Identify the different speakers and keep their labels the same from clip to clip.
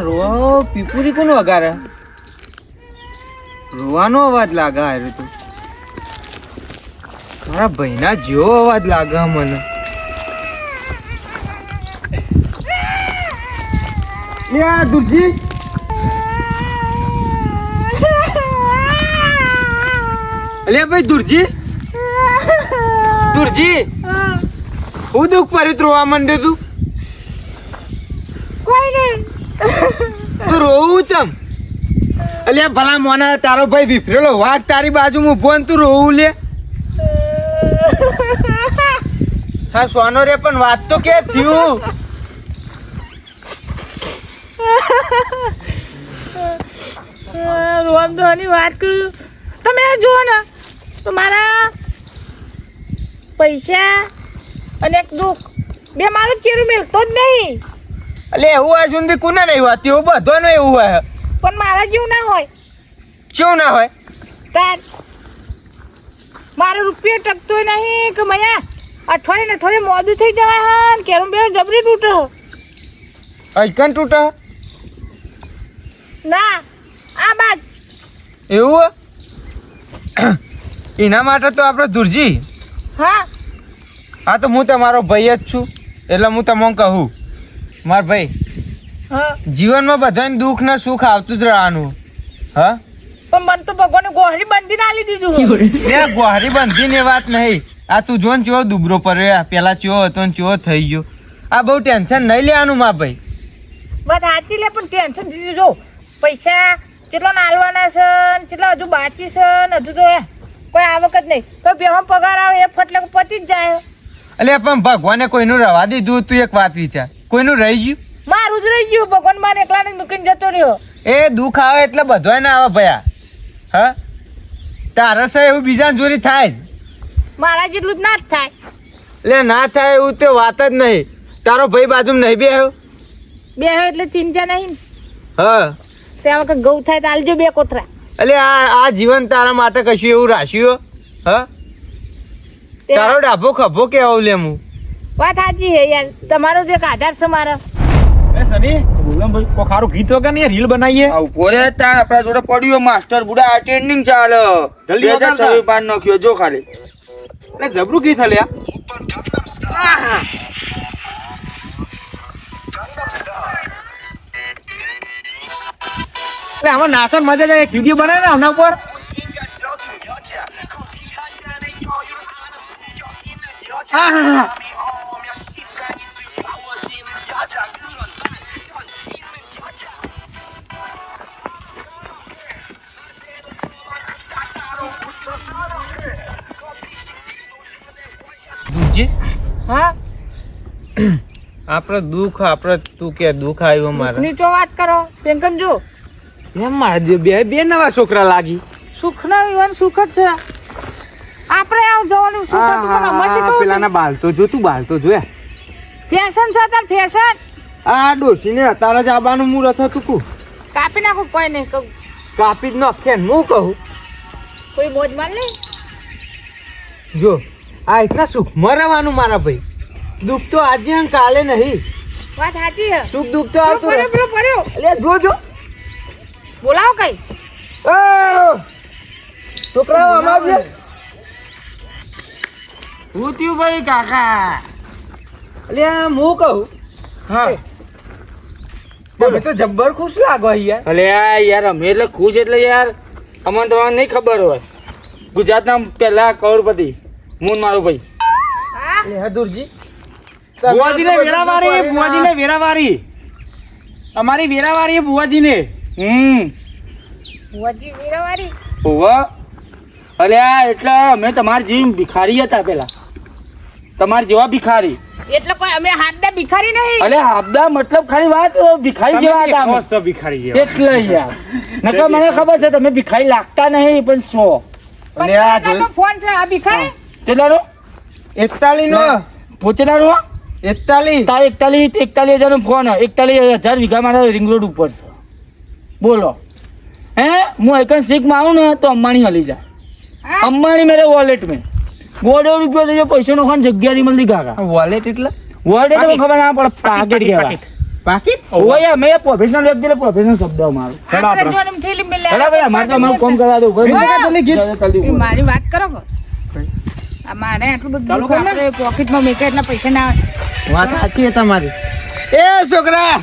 Speaker 1: આ રો પીપુરી કોનો વગારે? રોવાનો અવાજ લાગે આ તો. મારા ભાઈના જેવો અવાજ લાગે મને. લે આ દુર્જી અલે ભાઈ દુરજી દુરજી હું. દુઃખ પર રોવા માંડ્યો તું
Speaker 2: કોઈ નહીં
Speaker 1: તું રોવું ચમ. અલે ભલા મોના, તારો ભાઈ વિફરેલો વાઘ તારી બાજુ હું ફોન તું રોવું લે. હા, સોનો રે, પણ વાત તો કે થયું?
Speaker 2: રોમ ધોની વાત કરું. તમે જુઓ ને, તો મારા પૈસા અને એક દુઃખ. બે મારું ચેરું મિલતો જ નહીં.
Speaker 1: એટલે એવું આ સુધી કોને નહીં એવું બધો ને એવું હોય
Speaker 2: પણ મારા જેવું ના હોય.
Speaker 1: કેવું ના હોય?
Speaker 2: તાર મારો રૂપિયો ટકતો નહીં કે મયા? અઠવાડિયે ને અઠવાડિયે મોડું થઈ જવાય હા ને કેરમ બે જબરી તૂટે
Speaker 1: અજકન તૂટે?
Speaker 2: ના આ બાદ.
Speaker 1: એવું હોય? એના માટે તો આપણે દુરજી.
Speaker 2: હા.
Speaker 1: હા તો હું તમારો ભાઈ જ છું. એટલે હું તમને કહું. માર ભાઈ
Speaker 2: હા.
Speaker 1: જીવનમાં બધાને દુઃખ ને સુખ આવતું જ રહેવાનું. હા?
Speaker 2: પણ મને તો ભગવાને ગોહરી બંધી ના લીધી દીધું
Speaker 1: ગોહારી બંધી ને વાત નહીં. આ તું જોન ચેવો દુબરો પડ્યો પેલા ચેવો હતો ને ચેવો થઈ ગયો. આ બહુ ટેન્શન નહીં લેવાનું મા ભાઈ.
Speaker 2: વાત સાચી લે પણ ટેન્શન દીધું જો પૈસા કેટલો નાલવાના છે ને કેટલા હજુ બાકી છે ને હજુ તો કોઈ આવક જ નહીં. તો બેમાં પગાર આવે એ ફટલે પતી જ જાય.
Speaker 1: એટલે પણ ભગવાને કોઈનું રવા દીધું તું એક વાત વિચાર. કોઈનું રહી ગયું?
Speaker 2: મારું જ રહી ગયું. ભગવાન મારે એકલાને મૂકીને જતો રહ્યો.
Speaker 1: એ દુઃખ આવે એટલે બધોય ના આવે ભયા. હ? તારે છે એવું બીજા જોરી થાય
Speaker 2: મારા જેટલું જ ના જ થાય.
Speaker 1: એટલે ના થાય એવું તો વાત જ નહીં. તારો ભાઈ બાજુ નહીં
Speaker 2: બેહ્યો? બેહ્યો એટલે ચિંતા નહીં.
Speaker 1: હ.
Speaker 2: ત્યાં વખત ગૌ થાય તો આલજો બે કોથરા.
Speaker 1: એટલે આ આ જીવન તારા માટે કશું એવું રાખ્યું હા?
Speaker 2: તે
Speaker 1: તારો ડાભો ખભો કેવો લે હું.
Speaker 2: વાત સાચી હે યાર. તમારો જે આધાર છે મારા.
Speaker 3: એ સની બોલમ ભાઈ. કોઈ ખારું ગીત વગર નહીં રીલ બનાવીએ?
Speaker 4: આ ઊભો તા તાર આપણા જોડે પડ્યો માસ્ટર બુડા આ ટ્રેન્ડિંગ ચાલે.
Speaker 3: જલ્દી
Speaker 4: આ
Speaker 3: વગાડતા.
Speaker 4: છવ્વીસ બાર જો ખાલી.
Speaker 3: એટલે જબરું ગીત હલ્યા આમાં નાસન મજા જાય એક વીડિયો બનાવે ને આના ઉપર. હા,
Speaker 1: આપણે દુઃખ આપણે તું કે દુઃખ આવ્યું મારે.
Speaker 2: નીચો વાત કરો પેંકન જો.
Speaker 1: એમ મારે બે બે નવા છોકરા લાગી.
Speaker 2: સુખ ના સુખ જ છે. આપણે આવ જવાનું સુખ હતું પણ અમારથી કહું
Speaker 1: પેલાના બાલ તો જો તું બાલ તો જોયા.
Speaker 2: ફેશન છે તાર ફેશન
Speaker 1: આ ડોસીને અતારે જ આવવાનું મુરત હતું કુ
Speaker 2: કાપી નાખું કોઈ નહીં કહું?
Speaker 1: કાપી જ નાખે હું કહું?
Speaker 2: કોઈ મોજ માર નહીં?
Speaker 1: જો આ એટલા સુખ મરવાનું મારા ભાઈ. દુઃખ તો આજે અને કાલે નહીં.
Speaker 2: વાત સાચી છે.
Speaker 1: સુખ દુઃખ તો આવતું
Speaker 2: પડ્યો. પડ્યો
Speaker 1: એટલે જો જો.
Speaker 2: બોલાવો કઈ!
Speaker 1: છોકરાઓ આવજે.
Speaker 3: હું થયું ભાઈ કાકા
Speaker 1: એટલે હું કહું?
Speaker 3: હા.
Speaker 1: તમે તો જબ્બર ખુશ લાગો અહીંયા
Speaker 4: અલે આ યાર અમે એટલે ખુશ એટલે યાર. અમને તમને નહીં ખબર હોય. ગુજરાતના પહેલા કરોડપતિ મૂન મારું ભાઈ
Speaker 1: હદુરજી
Speaker 3: બુવાજીને વેરાવારી બુવાજીને વેરાવારી. અમારી વેરાવારી બુવાજીને
Speaker 4: હમ.
Speaker 2: બુવાજી વેરાવારી?
Speaker 4: ઓવા અલે આ એટલે અમે તમારી જેમ ભિખારી હતા પેલા તમારા જેવા ભિખારી.
Speaker 2: એટલે કોઈ અમે હાથના ભિખારી નહીં.
Speaker 4: અરે હાબદા મતલબ ખાલી વાત ભિખારી જેવા હતા અમે.
Speaker 3: ભિખારી જેવા?
Speaker 4: એટલે યાર. નકર મને ખબર છે તમે ભિખારી લાગતા નહીં પણ સો
Speaker 1: અને આ
Speaker 2: ફોન છે આ ભિખારી?
Speaker 4: કેટલાનો?
Speaker 1: એકતાલીસ નો.
Speaker 4: પોચેલાનો?
Speaker 1: એકતાલીસ
Speaker 4: તારે એકતાલીસ હજાર નો ફોન એકતાલીસ હજાર વીઘા મારા રિંગ રોડ ઉપર છે. બોલો. હે? હું એકન શીખમાં આવું ને તો અંબાણી હલી જાય. અંબાણી મેરે વોલેટ મેં. ગોળો રૂપિયો દેજો પૈસા નો ખાન જગ્યા ની મળતી કાકા.
Speaker 1: વોલેટ એટલે?
Speaker 4: વોલેટ તો ખબર ના પડે પાકેટ કેવા.
Speaker 1: પાકીટ
Speaker 4: ઓય મેં પ્રોફેશનલ વ્યક્તિ એટલે પ્રોફેશનલ શબ્દ મારો
Speaker 2: આપણે થેલી મેં
Speaker 4: હેડા ભાઈ અમારે તો અમારું કામ કરવા દો
Speaker 1: જલ્દી ગીત.
Speaker 4: જલ્દી
Speaker 2: એ મારી વાત કરો મારે આટલું બધું પોકેટમાં મેકે એટલા પૈસા ના
Speaker 1: વાત સાચી છે તમારી. એ છોકરા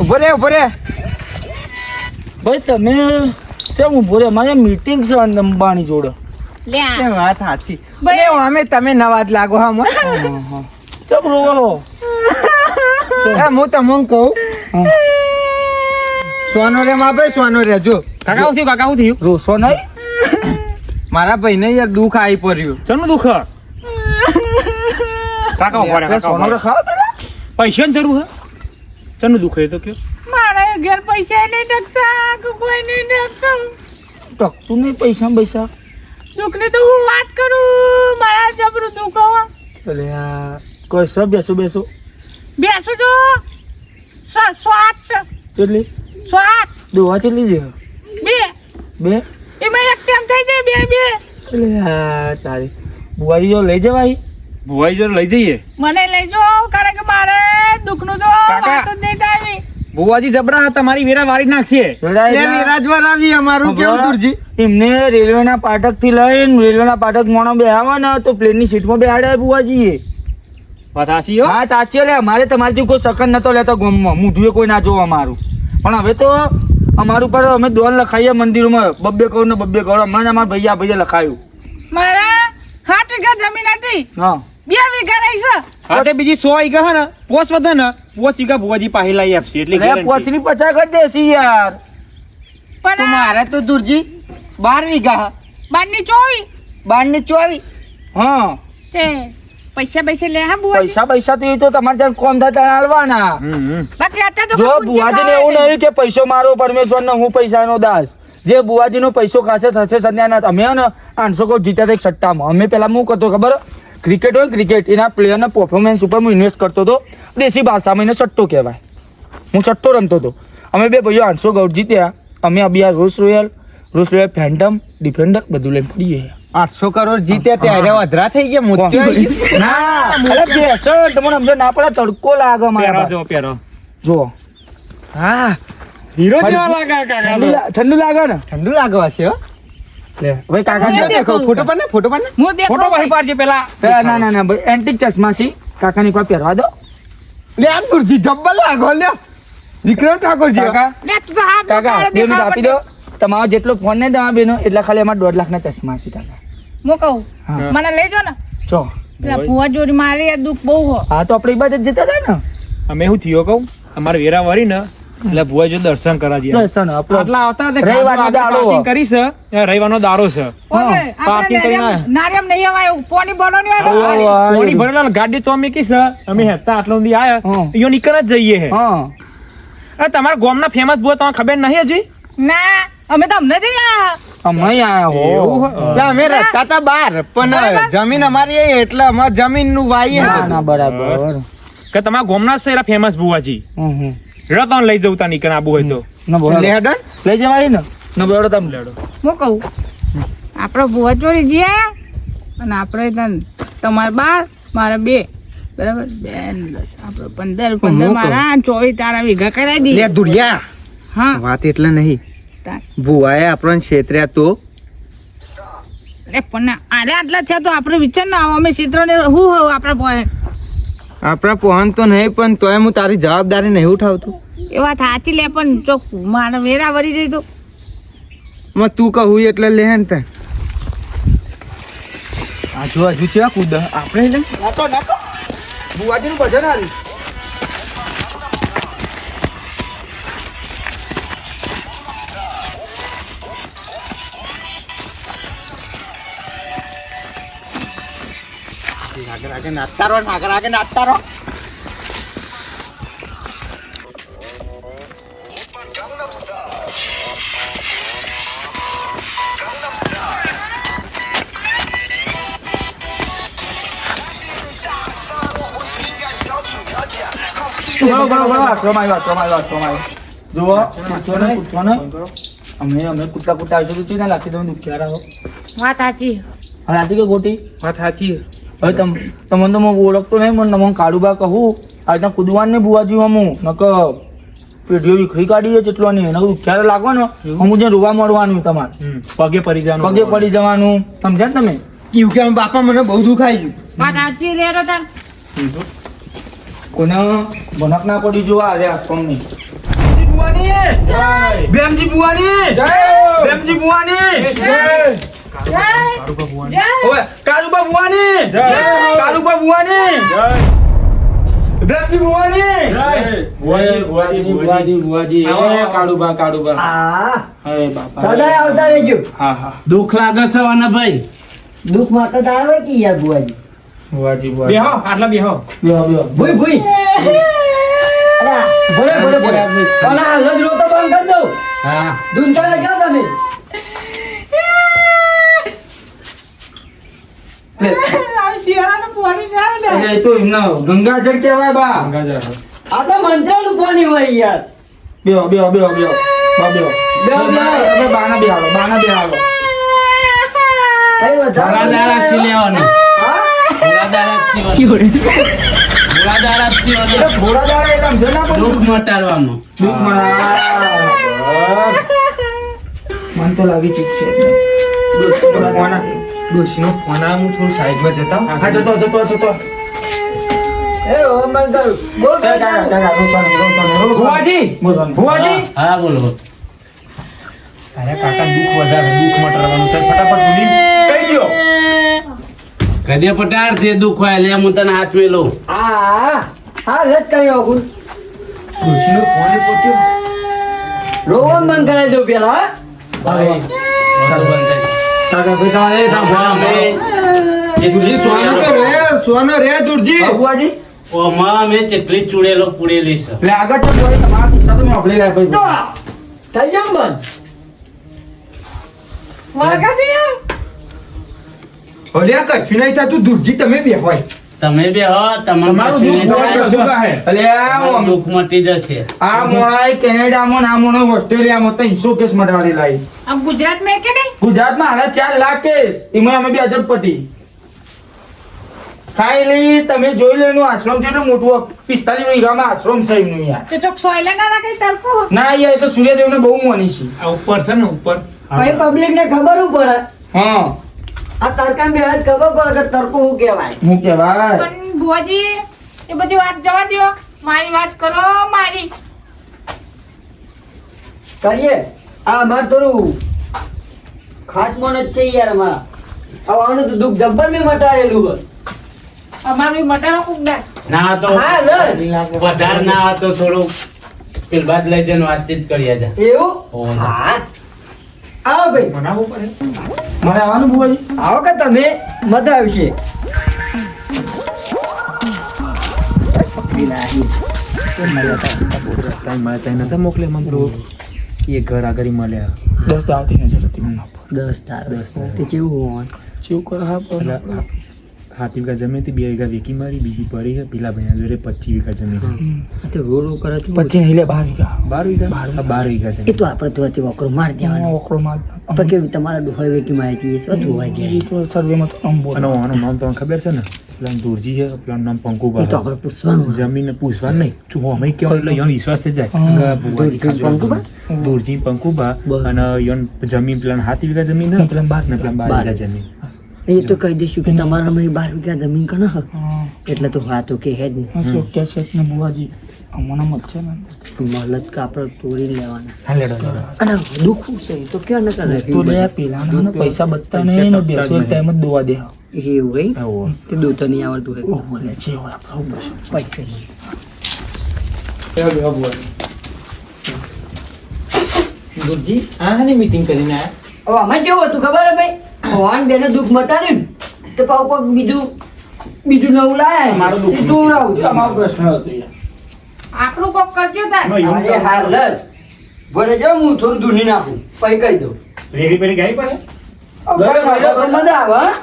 Speaker 1: ઊભો રે ઊભો રે.
Speaker 4: ભાઈ તમે શું ઊભો રે? મારે મીટિંગ છે અંબાણી જોડે.
Speaker 2: લે આ.
Speaker 1: વાત સાચી.
Speaker 2: ભાઈ.
Speaker 1: અરે અમે તમે નવા જ લાગો હા મોય.
Speaker 4: કેમ રોવો
Speaker 1: એ હું તમને કહું.
Speaker 4: હા.
Speaker 1: સોનો રે માં ભાઈ સોનો રે જો.
Speaker 3: કાકા થયું કાકા થયું
Speaker 4: રોશો નહીં
Speaker 1: મારા ભાઈને યાર દુઃખ આવી પડ્યું.
Speaker 3: ચણનું દુઃખ? કાકા ઊભા
Speaker 4: સોનો તો ખાવા પેલા.
Speaker 3: પૈસાની જરૂર હે? ચનું દુખ એ તો કયો?
Speaker 2: મારા ઘેર પૈસા નહીં ટકતા કોઈ નહીં ટકતું
Speaker 4: ટકતું નહીં પૈસા પૈસા.
Speaker 2: દુઃખની તો હું વાત કરું મારા જબરું દુઃખ હો.
Speaker 4: એટલે આ કોઈ સો બેસો બેસો?
Speaker 2: બેસું જો. સ- સ્વાદ છે.
Speaker 4: કેટલી?
Speaker 2: સ્વાદ
Speaker 4: દોવા કેટલી છે
Speaker 2: બે.
Speaker 4: બે?
Speaker 2: એમાં એક ટાઈમ થઈ જાય બે બે.
Speaker 4: આ તારી બુઆજી જો લઈ જવાય?
Speaker 3: ભુવાઈ જો લઈ જઈએ.
Speaker 2: મને લઈ જો કારણ કે મારે દુઃખનું તો વાત જ નહીં થાય.
Speaker 3: ભુવાજી જબરા હતા મારી વેરા વારી નાખશે.
Speaker 1: અમારું કેવું દૂરજી?
Speaker 4: એમને રેલવેના પાટકથી લઈને રેલવેના પાટક મોણો બે ને તો પ્લેનની સીટમાં બેહાડે
Speaker 3: ભુવાજી એ હો?
Speaker 4: તાચે લે અમારે તમારી કોઈ સકન નતો લેતો ગમમાં. મૂઢુએ કોઈ ના જોવા મારું. પણ હવે તો અમારું પર અમે દોન લખાઈએ મંદિરોમાં. બબ્બે કરોડ ને બબ્બે કરોડ. હમણાં અમારા ભૈયા ભૈયા લખાયું.
Speaker 2: મારા સાત વીઘા જમીન હતી.
Speaker 4: હા.
Speaker 2: બે વીઘા રહી છે.
Speaker 3: બીજી સો વીઘા હે ને પોચ વધે ને પોચ વીઘા ભુવાજી પાસે લઈ આપશે એટલે.
Speaker 4: પોચની પચાસ કરી દેશે યાર.
Speaker 2: પણ
Speaker 1: મારે તો દુરજી બાર વીઘા.
Speaker 2: બારની ચોવી.
Speaker 1: બારની ચોવી?
Speaker 4: હા.
Speaker 2: તે પૈસા પૈસા લે હા બુઆજી
Speaker 4: પૈસા પૈસા તો એ તો તમારે ત્યાં કોમ થાય ત્યાં હાલવાના.
Speaker 2: બાકી અત્યારે તો
Speaker 4: જો બુવાજીને એવું
Speaker 2: નહીં.
Speaker 4: કે પૈસો મારો પરમેશ્વર ને હું પૈસાનો દાસ. જે બુવાજીનો પૈસો ખાસે થશે સંધ્યાના અમે ને આઠસો કરોડ જીત્યા એક સટ્ટામાં. અમે પેલા હું કરતો ખબર? ક્રિકેટ હોય ક્રિકેટ એના પ્લેયરના પરફોર્મન્સ ઉપર હું ઇન્વેસ્ટ કરતો હતો. દેશી ભાષામાં એને સટ્ટો કહેવાય. હું સટ્ટો રમતો હતો. અમે બે ભાઈઓ આઠસો કરોડ જીત્યા. અમે આ Rolls Royce Rolls Royce Phantom Defender બધું લઈને પડીએ
Speaker 1: આઠસો કરોડ જીત્યા ત્યારે વધરા થઈ ગયા મોતી
Speaker 4: ના. અરે બેસો તમને સમજો ના પડે તડકો લાગે મારા
Speaker 3: જો પહેરો.
Speaker 4: જો.
Speaker 1: હા.
Speaker 3: હીરો જેવા લાગે કાકા
Speaker 4: ઠંડુ લાગે ને?
Speaker 1: ઠંડુ લાગવા છે હો.
Speaker 4: લે હવે કાકા
Speaker 2: દેખો.
Speaker 1: ફોટો પર ને ફોટો પર ને
Speaker 2: હું દેખો
Speaker 3: ફોટો પર પાડજે પેલા.
Speaker 4: પેલા ના ના ના ભાઈ એન્ટિક ચશ્મા છે. કાકાની કોઈ પહેરવા દો.
Speaker 1: લે આ ગુરજી જબ્બલ લાગો લે. વિક્રમ ઠાકોરજી
Speaker 4: કાકા
Speaker 2: લે તું તો હા
Speaker 4: કાકા બે મિનિટ આપી દો. તમારો જેટલો ફોન ને તમારા બેનો એટલા ખાલી અમાર દોઢ લાખના ચશ્મા છે કાકા.
Speaker 2: હું કહું? મને લઈ જાઓ ને.
Speaker 4: ચો
Speaker 2: પેલા ભુવા જોડી મારે આ દુઃખ બહુ હો.
Speaker 4: હા તો આપણે ઇબાદત બાજુ જ જતા હતા ને.
Speaker 3: અમે હું થયો કહું? અમારે વેરા વારી ને એટલે ભુવાઈ જો દર્શન કરા દઈએ
Speaker 4: દર્શન
Speaker 3: આટલા આવતા
Speaker 4: રવિવારનો દાડો.
Speaker 3: કરી છે? રવિવારનો દાડો છે. પાર્કિંગ કરીને
Speaker 2: નારિયમ નહીં અવાય પોણી ભરો નહીં આવે
Speaker 3: પોણી ભરેલા ગાડી તો અમે કીસ અમે હેતા આટલો સુધી આયા. યો નીકળ જ જઈએ હે.
Speaker 4: હા.
Speaker 3: અરે તમારા ગામના ફેમસ ભુવા તમને ખબર નહીં હજી?
Speaker 2: ના અમે તો અમને જઈ આયા.
Speaker 4: અમે આયા હો.
Speaker 1: અમે રસ્તા હતા બાર પણ જમીન અમારી એટલે અમારે જમીનનું વાઈએ
Speaker 4: ના ના બરાબર
Speaker 3: કે તમારા ગામના જ છે ફેમસ ભુવાજી.
Speaker 4: હમ.
Speaker 3: તમને લઈ જવું તા નીકળ આબુ હોય તો.
Speaker 4: ના બોલો
Speaker 1: લે હેડો ને.
Speaker 4: લઈ જવાય ને. ન બોલો તમે લેડો.
Speaker 2: હું કહું? આપણે ભુવા ચોરી જઈએ અને આપણે તન તમારે બાર મારે બે. બરાબર? બે ને દસ. આપણે પંદર પંદર મારા ચોવીસ તારા વીઘા કરાવી દઈએ
Speaker 1: લે દુરિયા.
Speaker 2: હા.
Speaker 1: વાત એટલે નહીં. ભુવાએ આપણને છેતર્યા તો.
Speaker 2: પણ આરે આટલા થયા તો આપણે વિચાર ના આવો. અમે ક્ષેત્રને શું હોઉં આપણા
Speaker 1: આપણા પહોંચ તો નહીં પણ તોય હું તારી જવાબદારી નહીં ઉઠાવતું.
Speaker 2: એ વાત સાચી લે પણ જો મારા વેરા વરી જઈ તો
Speaker 1: માં તું કહું એટલે લે ને તાર આજુ આજુ છે કુદ? આપણે લે
Speaker 4: નાખો નાખો બુવાજીનું ભજન આવી
Speaker 1: આગળ નાચતા રહો ને આગળ આગળ નાચતા રહો
Speaker 4: અમે અમે કૂતરા કૂતરા આવીશું તો ને લાગશે તમે દુખ્યા રહો
Speaker 2: વાત સાચી.
Speaker 4: હવે આથી કે ગોટી
Speaker 3: વાત સાચી.
Speaker 4: હવે તમે તમને તો હું ઓળખતો નહીં મને તમને કાળુબા કહું આ રીતના કુદવાન ને બુવાજી હમું નક પેઢીઓ વિખરી કાઢીએ જેટલો નહીં એને ક્યારે લાગવા ને હમું જે રોવા મળવાનું તમારે.
Speaker 3: પગે પડી જવાનું
Speaker 4: પગે પડી જવાનું. સમજ્યા ને તમે?
Speaker 1: એવું કે બાપા મને બહુ દુખાઈ ગયું.
Speaker 2: તાર.
Speaker 4: કોને ભનક ના પડી જોવા આવે આશ્રમની
Speaker 1: બુવાની. બેમજી બુવાની.
Speaker 2: જય.
Speaker 1: કાલુબા બુવાની કાલુબા બુવાની બેમજી બુવાની
Speaker 4: બુવાજી, બુવાજી, બુવાજી, બુવાજી. એ કાળુબા, કાળુબા. હે બાપા.
Speaker 5: સદાય આવતા રહેજો.
Speaker 4: હા, હા.
Speaker 6: દુઃખ લાગે છે અને ભાઈ
Speaker 5: દુઃખ માટે તો આવે કે યાર બુઆજી
Speaker 4: બુવાજી, બુવાજી.
Speaker 3: બેહો આટલા બેહો.
Speaker 4: બેહો, બેહો.
Speaker 5: ભૂઈ ભૂઈ. ભલે ભલે ભલે અને આ રોતો બંધ કરી દો
Speaker 6: હા.
Speaker 5: દુનિયા ક્યાં તમે?
Speaker 2: આ શિયાળાનું પાણી ના લે
Speaker 4: એટલે એ તો એમને ગંગાજળ કહેવાય બા.
Speaker 3: ગંગાજળ.
Speaker 5: આ તો મંત્રાનું પાણી હોય યાર.
Speaker 4: બેહો બેહો બેહો બેહો. બા બેહો.
Speaker 5: બેહો, બેહો.
Speaker 4: બાના બેહાડો બાના બેહાડો.
Speaker 5: કઈ વધારે
Speaker 6: ભોળા દાડા છે લેવાનું.
Speaker 5: હા?
Speaker 6: ભોળા દાડા જ સીવાનું. ભોળા દાડા જ સીવાનું.
Speaker 4: એટલે ઘોડા દાડે એટલે સમજો ના પડ્યું?
Speaker 6: દુઃખ મટાડવામાં.
Speaker 4: દુઃખ મન તો લાગી ચૂક છે.
Speaker 1: ડોશીનો ફોન આ હું થોડું સાઈડમાં જતા.
Speaker 4: હા જતો જતો જતો.
Speaker 5: એ રોહન બંધ કરું બોલ
Speaker 4: દાદા, દાદા, રોસાને, રોસાને, રોસાને.
Speaker 1: ભુવાજી?
Speaker 4: રોસાને.
Speaker 1: ભુવાજી?
Speaker 6: હા. બોલો.
Speaker 3: તારા કાકા દુઃખ વધારે દુઃખ મટાડવાનું તો ફટાફટ બોલી.
Speaker 1: કહી દો
Speaker 6: કદે પટાર તે દુઃખ હોય લે હું તને હાથ મેલું
Speaker 5: હા હા રદ કરી નાખું
Speaker 1: ડોશીનો ફોન પોત્યો
Speaker 5: રોહન બંધ કરાવી દો પેલા
Speaker 6: ભાઈ બંધ
Speaker 4: કાકા, ભાઈ, એ
Speaker 6: ગયું.
Speaker 4: ના
Speaker 6: અમે
Speaker 1: દુરજી સોનો તો રે સોનો રે દુરજી?
Speaker 4: હા, બુવાજી
Speaker 6: ઓમાં અમે ચેટલી ચૂડેલો પૂડેલી છે.
Speaker 4: આગળ તમારા કિસ્સા તો મેં
Speaker 5: તો થઈ જાવ બન
Speaker 2: વળગાડી યાર
Speaker 1: અલ્યા કશું નહીં થતું દુરજી તમે બે હોય.
Speaker 6: તમે બે હો તમારું
Speaker 1: દુઃખ
Speaker 6: મટી જશે.
Speaker 4: આ મોણાએ કેનેડામાં ને મોણો ઓસ્ટ્રેલિયામાં ત્રણસો કેસ મટાડી લાવી
Speaker 2: આમ ગુજરાતમાં કે નહીં?
Speaker 4: ગુજરાતમાં હાડા ચાર લાખ કેસ. એમાં અમે બે અજબપતિ. ખાલી તમે જોઈ લો એનું આશ્રમ છે મોટું પિસ્તાલીસ વીઘામાં આશ્રમ છે એમનું યાર
Speaker 2: ચોક સોયલે ના રાખે તરકો
Speaker 4: ના યાર એ તો સૂર્યદેવને બહુ મોની છે.
Speaker 3: આ ઉપર છે ને ઉપર.
Speaker 5: પબ્લિક ને ખબર પડે.
Speaker 4: હા.
Speaker 5: આ તરકા બે હાથ ખબર પડે કે હું કહેવાય.
Speaker 4: હું કહેવાય?
Speaker 2: પણ ભુવાજી એ બધી વાત જવા દો મારી વાત કરો મારી.
Speaker 5: કરીએ? આ અમાર થોડું ખાસ મોણ જ છે યાર અમારા. આવવાનું તો દુઃખ જબ્બર મેં મટાડેલું હોય.
Speaker 2: અમારું મટાડો કુક દાર
Speaker 6: ના તો વધારે ના તો થોડું પેલ બાદ લઈ જઈને વાતચીત કરી આજા
Speaker 5: એવું? હા. આવો ભાઈ.
Speaker 3: બનાવવું પડે.
Speaker 4: મને આવવાનું બુવાજી.
Speaker 5: આવો કે તમે? મજા આવશે
Speaker 3: એ ઘર આગળ મળ્યા
Speaker 4: દસ હતી
Speaker 5: દસ તાર કેવું હોય?
Speaker 4: ચેવું કરે
Speaker 3: સાત વીઘા જમીન હતી બે વીઘા વેકી મારી બીજી પરી છે પેલા ભાઈ જોડે પચીસ વીઘા જમીન
Speaker 5: તો રોડ કરે છે
Speaker 4: પછી નહીં બાર વીઘા.
Speaker 3: બાર વીઘા? બાર વીઘા.
Speaker 5: એ તો આપણે તો હતી વકરો માર દેવાનો.
Speaker 4: ઓકળો માર
Speaker 5: પણ તમારા ડોહાઈ વેકી માહિતી છે શું હોય
Speaker 4: એ
Speaker 5: જાય
Speaker 4: તો સર્વેમાં તો આમ
Speaker 3: અને આનું નામ તમને ખબર છે ને? પેલા દુરજી છે પેલા નામ પંકુબા
Speaker 5: તો આપણે પૂછવાનું.
Speaker 3: જમીન પૂછવાનું નહીં. શું અમે કેવું એટલે વિશ્વાસ થઈ જાય.
Speaker 5: દુરજી પંકુબા?
Speaker 3: દુરજી પંકુબા. અને યન જમીન પેલા હાથ વીઘા જમીન
Speaker 4: ને પેલા બાર
Speaker 3: ને પેલા બાર. વીઘા જમીન.
Speaker 5: એ તો કહી દઈશું કે તમારા માં બાર વીઘા જમીન કણ એટલે તો વાતો કે હે જ ને.
Speaker 4: શું કે છે ને બુવાજી અમને મત છે ને.
Speaker 5: મહલત કાપડ તોડી લેવાના.
Speaker 3: હા લેડો
Speaker 5: અને દુખવું છે તો કે ન કરે?
Speaker 4: તો લે પેલા ના પૈસા બચતા નહીં ને બેસો ટાઈમ જ દોવા દે.
Speaker 5: એવું
Speaker 3: હોય?
Speaker 5: તે દૂધ નહીં આવડતું હોય?
Speaker 4: ઓહો છે હોય આપણો બસ
Speaker 5: પૈસા નહીં. ગુરુજી
Speaker 1: આની મીટિંગ કરીને આયા.
Speaker 5: હવે આમાં કેવું હતું ખબર હે ભાઈ? ભગવાન બેને દુઃખ મટાડ્યું ને તો પાવ કોઈક બીજું બીજું નવું લાય
Speaker 4: મારું દુઃખ
Speaker 5: તું દોવડાવું.
Speaker 4: મારો પ્રશ્ન હતો
Speaker 2: આપણું કોક કરજો તાર.
Speaker 5: હાલ જ. ભલે જો હું થોડું ધૂની નાખું. પછી? કહી દઉં
Speaker 3: રેડી પેરી ગઈ પડે
Speaker 5: મજા આવે હા?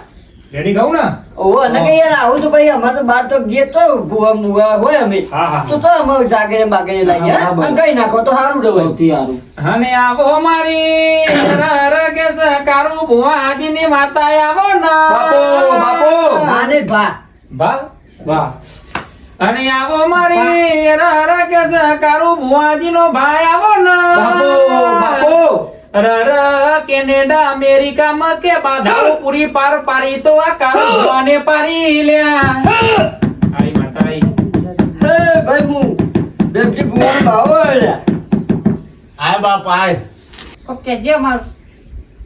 Speaker 3: રેડી ગાઉં ને?
Speaker 5: ઓ અને કે યાર આવું તો ભાઈ અમાર તો બાર તો ગીત તો ભૂવા મુવા હોય અમે.
Speaker 3: હા હા
Speaker 5: તો તો અમે જાગીને બાગીને લાવીએ
Speaker 4: હા?
Speaker 5: કઈ નાખો તો સારું ડવાય
Speaker 4: સૌથી સારું
Speaker 1: અને આવો મારી હર કે કારું ભુવાજી ની માતા આવો ના.
Speaker 4: બાપો, બાપો.
Speaker 5: માને ભા.
Speaker 1: ભા?
Speaker 4: વાહ
Speaker 1: અને આવો મારી રર કે છે કારું ભુવાજીનો ભાઈ આવો ના.
Speaker 4: બાપો બાપુ.
Speaker 1: રર કેનેડા અમેરિકામાં કે બાધાઓ પૂરી પાર પારી તો આ ભુવાને પારી લ્યા. આઈ માતા આઈ
Speaker 5: હે ભાઈ મુ બેબજી ભૂવાનો ભાવો અલ્યા
Speaker 6: આય બાપ આય.
Speaker 2: ઓકે જે માર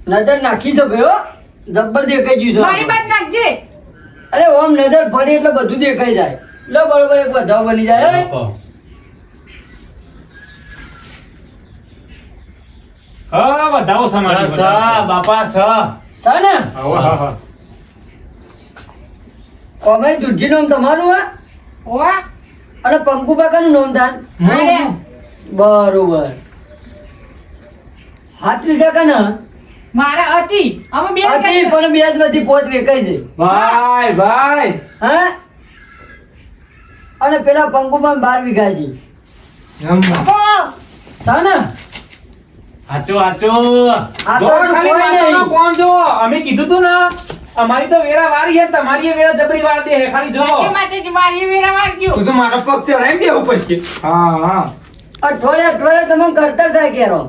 Speaker 5: નજર નાખી દો ભાઈ હો. જબ્બર દેખાઈ ગયું
Speaker 2: મારી બાત નાખજે.
Speaker 5: અરે ઓમ નજર ફરી એટલે બધું દેખાઈ જાય. લો બરોબર એક વધાવ બની જાય હે?
Speaker 1: વધાવો સમાજ
Speaker 6: બાપા
Speaker 5: ને? દુર્જી નામ તમારું હે?
Speaker 2: ઓવા
Speaker 5: અને પંકુ બાકાનું નામ થાય બરોબર. હાથ વીઘા કના?
Speaker 2: મારા હતી અમે બે
Speaker 5: હતી પણ બે જ બધી પોચ વેકાઈ છે
Speaker 1: ભાઈ ભાઈ.
Speaker 5: હે? અને પેલા પંકુમાં બાર વીઘા છે.
Speaker 2: બાપો,
Speaker 5: હા ને
Speaker 6: હાચો હાચો
Speaker 5: આ તો
Speaker 1: જો
Speaker 5: હજુ
Speaker 1: ખાલી
Speaker 5: કોઈ
Speaker 1: કોણ જો અમે કીધું તું ને અમારી તો વેરા વારી છે તમારી વેરા જબરી વાર દે હે ખાલી જો
Speaker 2: મારી વેરા વાળજો.
Speaker 1: તું તો મારો પગ ચડાવી દેવું પડશે
Speaker 4: હા હા.
Speaker 5: અઠવાડિયે અઠવાડિયે તમે કરતા થાય કેરો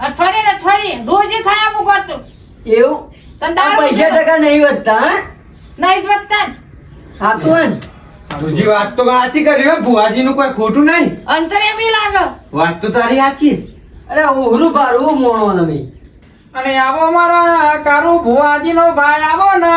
Speaker 2: અઠવાડિયે ને અઠવાડિયે રોજે થાય આવું કરતો.
Speaker 5: એવું?
Speaker 2: તન
Speaker 5: આ પૈસા ટકા નહીં વધતા હે?
Speaker 2: નહીં વધતા
Speaker 5: હે
Speaker 1: તુજી વાત તો સાચી કરી હો ભુવાજી નું કોઈ ખોટું નહીં.
Speaker 2: અંતરે એમ ઈ લાગે.
Speaker 1: વાત તો તારી સાચી.
Speaker 5: અરે ઓહલું ભારું મોણો નમી.
Speaker 1: અને આવો મારા કારુ ભુવાજી નો ભાઈ આવો ને.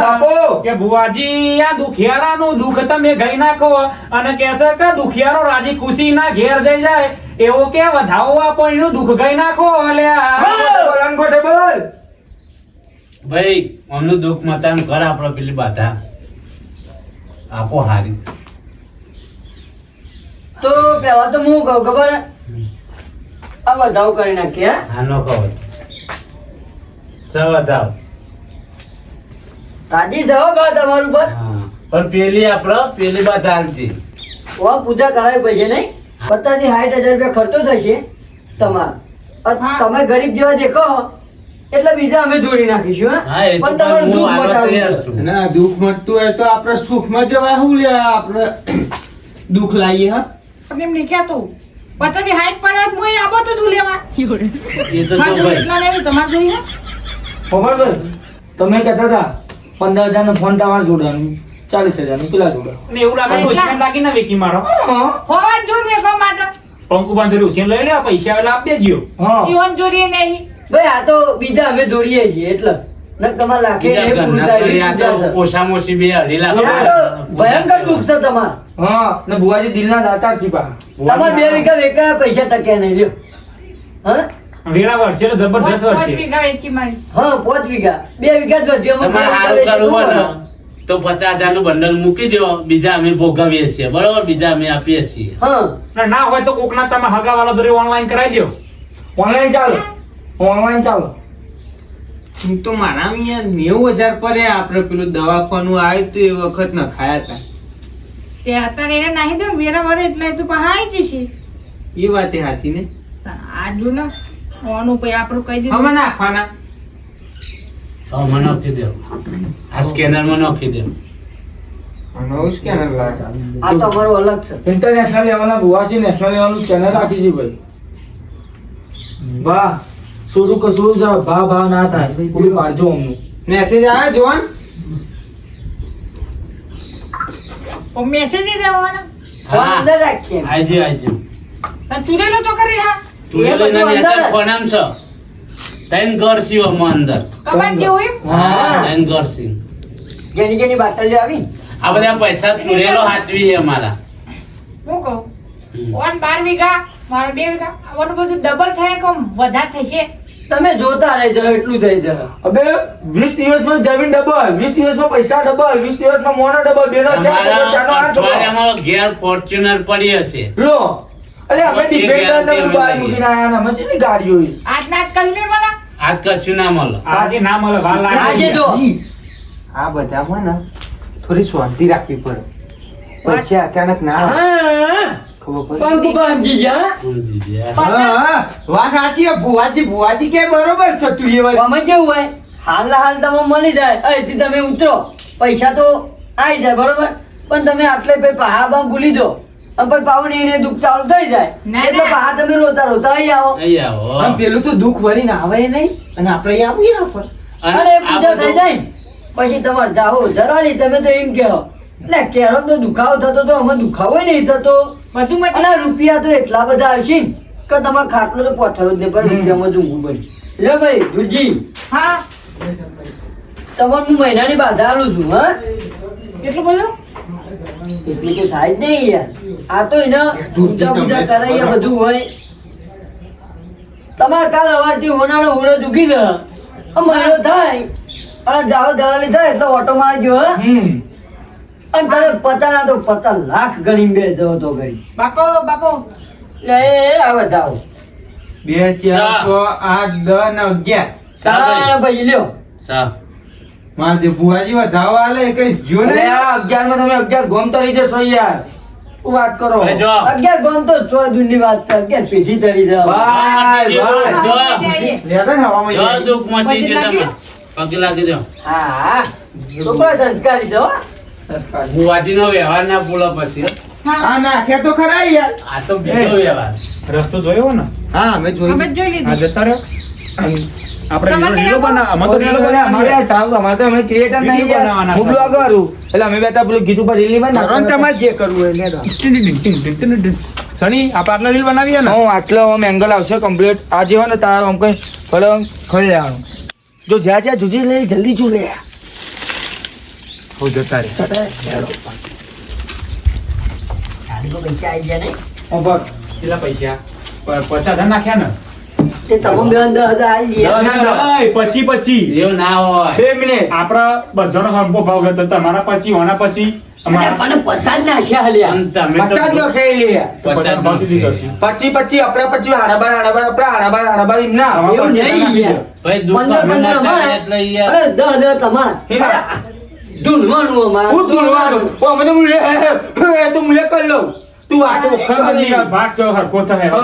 Speaker 4: બાપુ
Speaker 1: કે ભુવાજી આ દુખિયારાનું દુઃખ તમે ગઈ નાખો અને કેસે કે દુખિયારો રાજી ખુશી ના ઘેર જઈ જાય. એવો કે વધાવો આપો એનું દુખ ગઈ નાખો એટલે
Speaker 4: બોલ
Speaker 6: ભાઈ અમનું દુઃખ મતાનું ઘર આપણો પેલી બાધા. આપો હારી.
Speaker 5: તો પેલા તો હું કહું ખબર? હે? આ વધાવ કરી નાખીએ હે?
Speaker 6: આનો કહો. સ વધાવ
Speaker 5: રાજી સવા બા તમારું પર?
Speaker 6: પણ પેલી આપણો પેલી બાધા હાલતી
Speaker 5: ઓ પૂજા કરાવી પડશે નહીં? પચાસથી સાઠ હજાર રૂપિયા ખર્ચો થશે તમાર. તમે ગરીબ જેવા દેખો એટલે બીજા અમે દોડી નાખીશું પણ તમારું દુઃખ
Speaker 6: છું.
Speaker 1: ના દુઃખ મટતું હોય તો આપણે સુખમાં જવા શું લે? આપણે દુઃખ લાવીએ હા?
Speaker 2: એમ નહીં કહેતો. પતાથી હાઈટ પર તો હું આબો તો છું લેવા.
Speaker 6: એ તો
Speaker 2: એટલા નહીં, તમારે જોઈએ?
Speaker 4: ખબર તમે કહેતા હતા પંદર હજાર નો ફોન તમારે જોડવાનું ચાલીસ હજારનું પેલા જોડવાનું
Speaker 1: અને એવું લાગે તો ઉછીને લાગી ના વેકી મારો
Speaker 2: હોવા જોર મેઘો માટે.
Speaker 1: પંકુ બાંધરી ઉછીને લઈ લે પૈસા આવેલા આપી દેજો
Speaker 4: હા
Speaker 2: ઈવન જોડીએ નહીં.
Speaker 5: ભાઈ આ તો બીજા અમે જોડીએ છીએ એટલે તમારે લાખે છે.
Speaker 6: ઓછામાં ઓછી બે અઢી લાખ
Speaker 5: ભયંકર દુઃખ છે તમાર.
Speaker 4: હા ને બુવાજી દિલના દાતાર પા
Speaker 5: તમાર બે વીઘા વેકા પૈસા ટક્યા નહીં લ્યો. હા?
Speaker 1: વેરા વર્ષે જબરદસ્ત
Speaker 2: પાંચ- પાંચ
Speaker 1: વર્ષે.
Speaker 2: વીઘા વેચી મારી.
Speaker 5: હા પાંચ વીઘા. બે વીઘા જ વધ્યો
Speaker 6: તમારે સારું કરવું ને તો પચાસ હજારનું બંડલ મૂકી દો બીજા અમે ભોગવીએ છીએ. બરોબર? બીજા અમે આપીએ છીએ.
Speaker 5: હા.
Speaker 1: ના હોય તો કોકના તમે હગાવાલા દોરે ઓનલાઈન કરાવી દો.
Speaker 4: ઓનલાઈન ચાલો. ઓનલાઈન ચાલો.
Speaker 1: હું તો મારા અહીંયા નેવું હજાર પર આપણે પેલું દવાખાનું આવ્યું તો એ વખત ન ખાયા હતા.
Speaker 2: તે અત્યારે એને નાહી દો વેરા વરે એટલે એ તો પાછા આવી જશે.
Speaker 1: એ વાતે સાચી ને?
Speaker 2: આજુ ને, ઓનું પછી આપણું કહી દીધું.
Speaker 1: હવે નાખવાના.
Speaker 6: સો માં નાખી દો. આ સ્કેનરમાં નાખી દો.
Speaker 1: સ્કેનર લાગે.
Speaker 5: આ તો અમારું અલગ છે.
Speaker 4: ઇન્ટરનેશનલ લેવલના બુવાસી નેશનલ લેવલનું સ્કેનર રાખી છે ભાઈ. વાહ. સોરું કસુરું છે ભા ભા ના થાય. પૂરી પાડજો અમને.
Speaker 1: મેસેજ આવ્યો જોવાન
Speaker 2: ઓ મેસેજ ઈ દેવાનો.
Speaker 6: હા.
Speaker 5: અંદર રાખીએ.
Speaker 6: આજે આજી
Speaker 2: અને સુરેલો તો કરી હા.
Speaker 6: તુરેલો
Speaker 5: બધું
Speaker 6: ના
Speaker 5: અંદર જ.
Speaker 6: ફોન છે? તૈન ગરસી ઓ અંદર.
Speaker 2: કબાટ જેવું
Speaker 6: હા તૈન ગરસી સી
Speaker 5: જેની બાટલ જો આવી
Speaker 6: આ બધા પૈસા તુરેલો હાચવી છે અમારા.
Speaker 2: હું કહું? ઓન 12 વીઘા મારા 2 વીઘા. આવવાનું બધું ડબલ થાય કે વધારે થશે?
Speaker 5: તમે જોતા રહેજો એટલું થઈ જશે
Speaker 4: અબે 20 દિવસમાં જમીન ડબલ 20 દિવસમાં પૈસા ડબલ 20 દિવસમાં મોનો ડબલ બેનો ડબલ.
Speaker 6: અઠવાડિયામાં ફોર્ચ્યુનર પડી હશે.
Speaker 4: લો. અરે અમે
Speaker 6: બધી
Speaker 4: ને
Speaker 6: અમે
Speaker 4: મૂકીને આયા ને અમે કેટલી ગાડીઓ
Speaker 2: આજ ના આજ મને
Speaker 6: આજ કશું ના મળે.
Speaker 1: આજે ના મળે વાલ લાગે.
Speaker 5: આજે જો.
Speaker 1: આ બધામાં ને થોડી શાંતિ રાખવી પડે. પછી અચાનક ના આવે.
Speaker 5: હા
Speaker 1: ખબર
Speaker 5: પંકુ બાંધી જા
Speaker 6: સમજી ગયા
Speaker 1: હા, હા, વાત સાચી છે. ભુવાજી ભુવાજી કે બરોબર છે તું એ વાત.
Speaker 5: આમાં કેવું હોય? હાલ તમે જાય ઉતરો. પૈસા તો આવી જાય બરોબર? પણ તમે આટલે પહા બા ભૂલી દો અને પછી દુઃખ થઈ જાય. એટલે પહા તમે રોતા રોતા અહીં આવો.
Speaker 3: આમ પેલું તો દુઃખ વળીને આવે નહીં અને આપણે આવીએ ના પણ
Speaker 5: અરે પૂજા થઈ જાય પછી તમારે જાઓ જરા તમે તો એમ કહો. એટલે કેરો તો દુખાવો થતો તો અમે દુખાવો નહીં થતો.
Speaker 2: બધું મટી?
Speaker 5: અને રૂપિયા તો એટલા બધા આવશે કે તમારે ખાટલો તો પથ્થર જ નહીં પણ રૂપિયામાં જ ઊંઘવું પડે લે ભાઈ ગુરજી
Speaker 2: હા?
Speaker 5: તમને હું મહિનાની બાધા આલું છું હા?
Speaker 2: કેટલું બોલો
Speaker 5: એટલું તો થાય જ નહીં યાર. આ તો એને પૂજા પૂજા કરાવીએ બધું હોય. તમારે કાલ અવારથી હોનાળો હોડો ચૂકી ગયો આ મહિનો થાય. અને જાવ જવાની થાય એટલે ઓટો મારજો હા? અને તમે પતા ના તો પતા લાખ ગણી બે જવો તો ગઈ
Speaker 2: બાપો બાપો.
Speaker 5: એ આવે જાઓ.
Speaker 3: બે ચાર છ આઠ દસ ને અગિયાર.
Speaker 5: સારા ભાઈ. લ્યો.
Speaker 6: સા.
Speaker 3: મારે જે બુઆજી ધાવા આલે એ કઈ જો ને
Speaker 4: અગિયારમાં તમે અગિયાર ગોમ તરી જશો યાર. વાત કરો?
Speaker 5: અગિયાર ગોમ તો છ દૂરની વાત છે. અગિયાર પેઢી તરી જાવ
Speaker 4: ભાઈ ભાઈ
Speaker 6: જો. જો. મચી તમે. પગે લાગી દો
Speaker 5: હા સંસ્કારી છો હો.
Speaker 3: સંસ્કાર.
Speaker 6: બુવાજીનો વ્યવહાર ના ભૂલો પછી. હા
Speaker 3: નાખ્યા તો ખરા યાર.
Speaker 6: આ તો બીજો વ્યવહાર.
Speaker 3: રસ્તો જોયો ને? હા અમે જોઈ
Speaker 2: અમે જોઈ લીધું.
Speaker 3: હા જતા રહ્યો? આપણે
Speaker 2: તમારે
Speaker 3: બના અમે તો લીલો
Speaker 4: અમારે અમારે ચાલુ અમારે તો અમે ક્રિએટર નહીં
Speaker 3: બનાવવાના
Speaker 4: હું
Speaker 3: છે.
Speaker 4: blogger એટલે અમે બેઠા પેલું ગીતું પર રીલ નહીં
Speaker 3: કરવાનું તમારે જે કરવું સની આપણે આટલા રીલ બનાવીએ ને?
Speaker 4: હું આટલો આમ એંગલ આવશે કમ્પ્લીટ આ જે હોય ને તારો આમ કઈ ફળ ખોલી લેવાનું. જો જ્યાં જ્યાં જુજી લઈ જલ્દી જુ લે.
Speaker 3: હો જતા
Speaker 5: રહે. પૈસા આવી ગયા નહીં
Speaker 3: ઓ કેટલા પૈસા? પચાસ હજાર નાખ્યા ને?
Speaker 5: તે તમે બે દસ હજાર આવી ગયા.
Speaker 3: ના, ના, ના, પચી પચી.
Speaker 6: એવું ના હોય.
Speaker 4: બે મિનિટ.
Speaker 3: આપણા બધાનો હરખો ભાવ હતો. તમારા પછી ઓના પછી
Speaker 4: પચી પચી આપણા પછી હાડાબાર હાડાબાર હાડા બાર આપણા હાડા બાર એમ ના
Speaker 3: તમારા.
Speaker 6: મોટા
Speaker 5: અમારે.
Speaker 4: હું તુલવાનું ઓ મને મુલે એ તો મુલે કરી લઉં. તું આ તો ખબર?
Speaker 3: ખબર
Speaker 4: નહીં
Speaker 3: ભાગ છે હરખો થાય
Speaker 4: હા,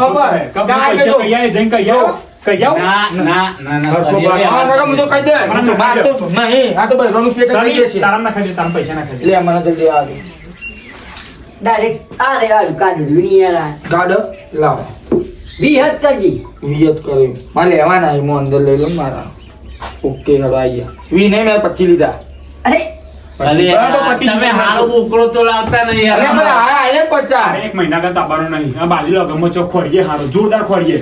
Speaker 3: કબ આય, જઈને કઈ આવો.
Speaker 6: ના ના ના ના
Speaker 3: હરખો ભાગ.
Speaker 4: આ કાકા મુજો કહી દે.
Speaker 3: મને
Speaker 4: બાર તો નહીં. આ તો ભાઈ રોનું પેટ કહી દેશે
Speaker 3: તારામાં નાખી દે, તારામાં પૈસા નાખી દે.
Speaker 4: લે મને જલ્દી આ દે.
Speaker 5: ડાયરેક્ટ આ રે આ કાઢ્યું નહીં યાર
Speaker 4: લાવ.
Speaker 5: વી કરજી.
Speaker 4: વિયત કર્યો મારે લેવાના હું અંદર લઈ લઉં મારા. ઓકે હવે આઈ વી નહીં મેં પચી લીધા.
Speaker 5: અરે
Speaker 6: તમે હારો બોકડો તો લાવતા નહીં
Speaker 4: અરે પણ આ આલે પચાસ.
Speaker 3: એક મહિના કરતા આવવાનો નહીં. આ બાજુ લો ગમો ચોક ખોરીએ હારો. જોરદાર ખોરીએ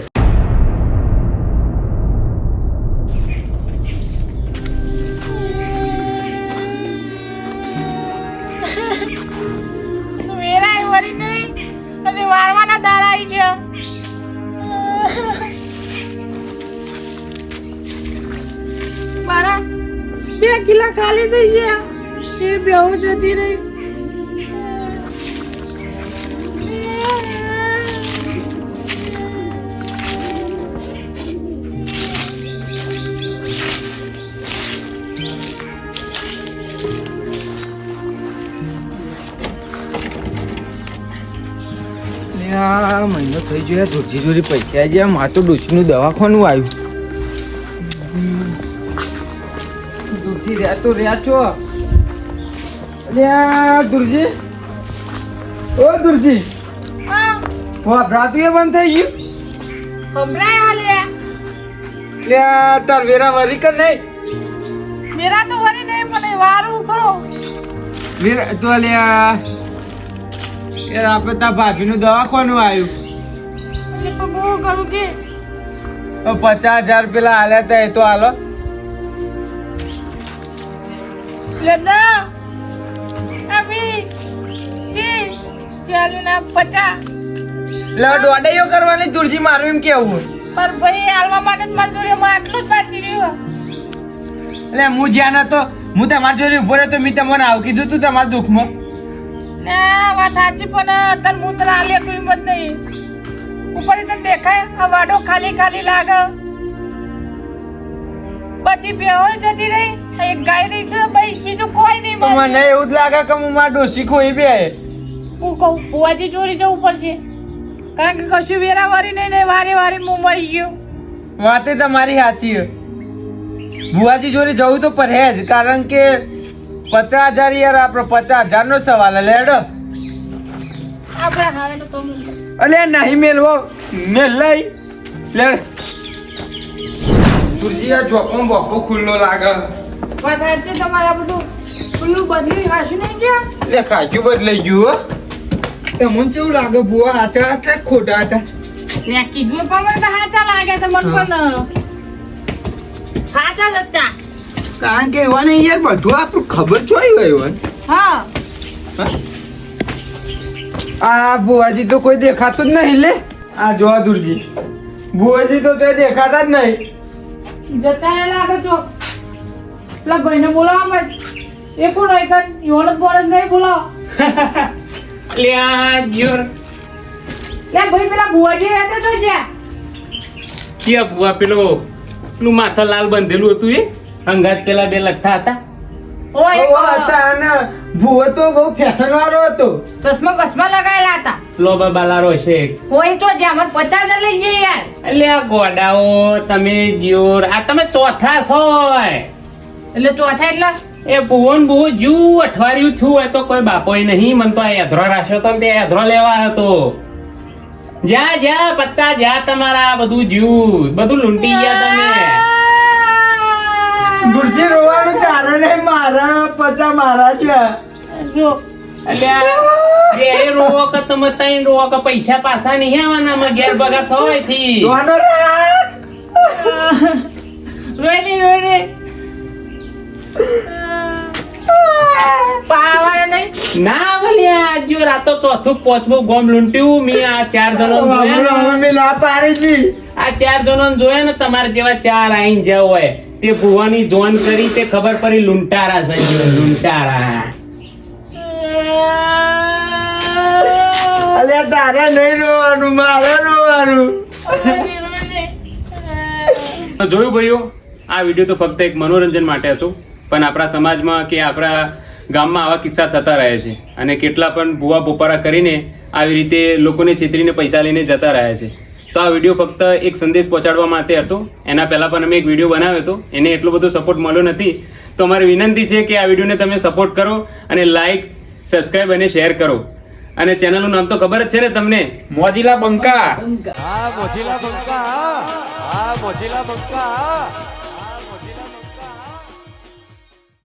Speaker 2: વેરાય વળી નહીં અને વારવાના દાર આવી ગયા. બે કિલા ખાલી થઈ ગયા. એ બેહુ જતી રહી.
Speaker 4: આ મહિનો થઈ ગયો પૈસા મા તો ડોશીનું દવાખાનું આવ્યું. દૂરથી રહ્યા તો રહ્યા છો. દુરજી. ઓ દુરજી. વાહ ભ્રાતું એ બંધ થઈ ગયું.
Speaker 2: સંભળાય હાલ્યા
Speaker 4: લ્યા તાર વેરા વરી કર નહીં.
Speaker 2: મેરા તો વરી નહીં મને વારું ખરો.
Speaker 4: વેરા તો લ્યા યાર આપણે તાર ભાભીનું દવાખાનું આવ્યું.
Speaker 2: એટલે પણ બહુ ઘણું કે.
Speaker 4: પચાસ હજાર પેલા હાલ્યા તા એ તો હાલો.
Speaker 2: લેતા ચાલીના પચા
Speaker 4: લે દોડાઈઓ કરવાની તુરજી મારું એમ કેવું
Speaker 2: પર ભાઈ હાલવા માટે જ મારી જોડે આટલું જ બાકી રહ્યો.
Speaker 4: એટલે હું જ્યાં નતો હું તમારી જોડે ઊભો રહ્યો તો મેં તમને આવું કીધું તું તમારા દુઃખમાં.
Speaker 2: ના વાત સાચી પણ અત્યારે હું તને આલી હિંમત નહીં. ઉપર તને દેખાય આ વાડો ખાલી ખાલી લાગે. બધી બેહો જતી રહી એક ગાય રહી છે ભાઈ બીજું કોઈ નહીં
Speaker 4: મને એવું જ લાગે કે હું મારા ડોસી ખોઈ બે.
Speaker 2: હું કહું ફુવાજી ચોરી જવું પડશે. કારણ કે કશું વેરા વારી નહીં ને વારે વારે હું મળી ગયો.
Speaker 4: વાતે તમારી સાચી છે. ચોરી જોડે જવું તો પડે જ કારણ કે
Speaker 1: પચાસ હજાર યાર આપણો પચાસ હજાર નો સવાલ લેડો અલે નહીં મેલવો મેલ લઈ. લેડ. તુરજી આ જોપો બોપો ખુલ્લો લાગે.
Speaker 2: વાત તમારે આ બધું ખુલ્લું બદલી ખાશું નહીં ગયા?
Speaker 1: લે ખાચું બદલાઈ ગયું હો. તમને કેવું લાગે બુઆ સાચા હતા ખોટા હતા
Speaker 2: મેં કીધું પણ મને તો લાગે મને પણ. સાચા જ હતા
Speaker 1: કારણ કે એવાને યાર બધું આપણું ખબર જોઈ હોય એવાને.
Speaker 2: હા.
Speaker 1: આ બુવાજી તો કોઈ દેખાતું જ નહીં લે. આ જો દુરજી બુવાજી તો કોઈ દેખાતા જ નહીં.
Speaker 2: જતા એ લાગે છો પેલા ભાઈને બોલાવવા એ કોણ હોય કન યોણ બોર નહીં બોલાવો.
Speaker 7: લ્યા જ્યોર
Speaker 2: લે ભાઈ પેલા બુઆજી રહેતા તો જ્યાં
Speaker 7: કે બુઆ પેલો પેલું માથા લાલ બંધેલું હતું એ? અંગાત પેલા બે લઠ્ઠા હતા.
Speaker 2: ઓય
Speaker 1: હતા ને. ભૂવો તો બહુ ફેશન વાળો હતો.
Speaker 2: ચશ્મા બસમાં લગાયેલા હતા.
Speaker 7: લોબા બાલારો છે.
Speaker 2: હોય તો લઈ જઈએ યાર.
Speaker 7: અલ્યા ગોડાઓ તમે જ્યોર. આ તમે ચોથા છો
Speaker 2: એટલે ચોથા એટલે?
Speaker 7: એ ભુવન બહુ જુ અઠવાડિયું છું હોય તો કોઈ બાપોય નહીં. મને તો એધરો રાખ્યો તો તે એધરો લેવા હતો. જ્યાં જ્યાં પચ્ચા જ્યાં તમારા બધું જીવ. બધું લૂંટી ગયા તમે.
Speaker 1: ગુરજી રોવાનું કારણ મારા પચા મારા ત્યાં
Speaker 2: જો
Speaker 7: બે રોવો કે તમે તઈ રોવો કે પૈસા પાછા નહીં આવવાના અમે ઘેર ભગા
Speaker 1: હોયથી.
Speaker 2: રોઈ રોઈ
Speaker 7: ના ભલ્યા જો રાતો ચોથું પાંચમું ગોમ લૂંટ્યું મેં આ ચાર જણો જોયા ના.
Speaker 1: પાડી
Speaker 7: આ ચાર જણો જોયા ને તમારા જેવા ચાર આઈન જ્યાં હોય તે ભુવાની જોન કરી તે ખબર પડી લૂંટારા છે લૂંટારા.
Speaker 1: અલ્યા તારે નહીં રોવાનું મારે રોવાનું.
Speaker 7: જોયું ભાઈઓ આ વીડિયો તો ફક્ત એક મનોરંજન માટે હતું. પણ આપણા સમાજમાં કે આપણા ગામમાં આવા કિસ્સા થતા રહે છે. અને કેટલા પણ ભૂવા બોપારા કરીને આવી રીતે લોકોને છેતરીને પૈસા લઈને જતા રહ્યા છે. તો આ વીડિયો ફક્ત એક સંદેશ પહોંચાડવા માટે હતો. એના પહેલાં પણ અમે એક વીડિયો બનાવ્યો હતો. એને એટલો બધો સપોર્ટ મળ્યો નથી. તો અમારી વિનંતી છે કે આ વિડીયોને તમે સપોર્ટ કરો અને લાઈક સબસ્ક્રાઇબ અને શેર કરો. અને ચેનલનું નામ તો ખબર જ છે ને તમને?
Speaker 3: મોજીલા બંકા.
Speaker 5: બંકા.
Speaker 8: હા મોજીલા બંકા હા. મોજીલા બંકા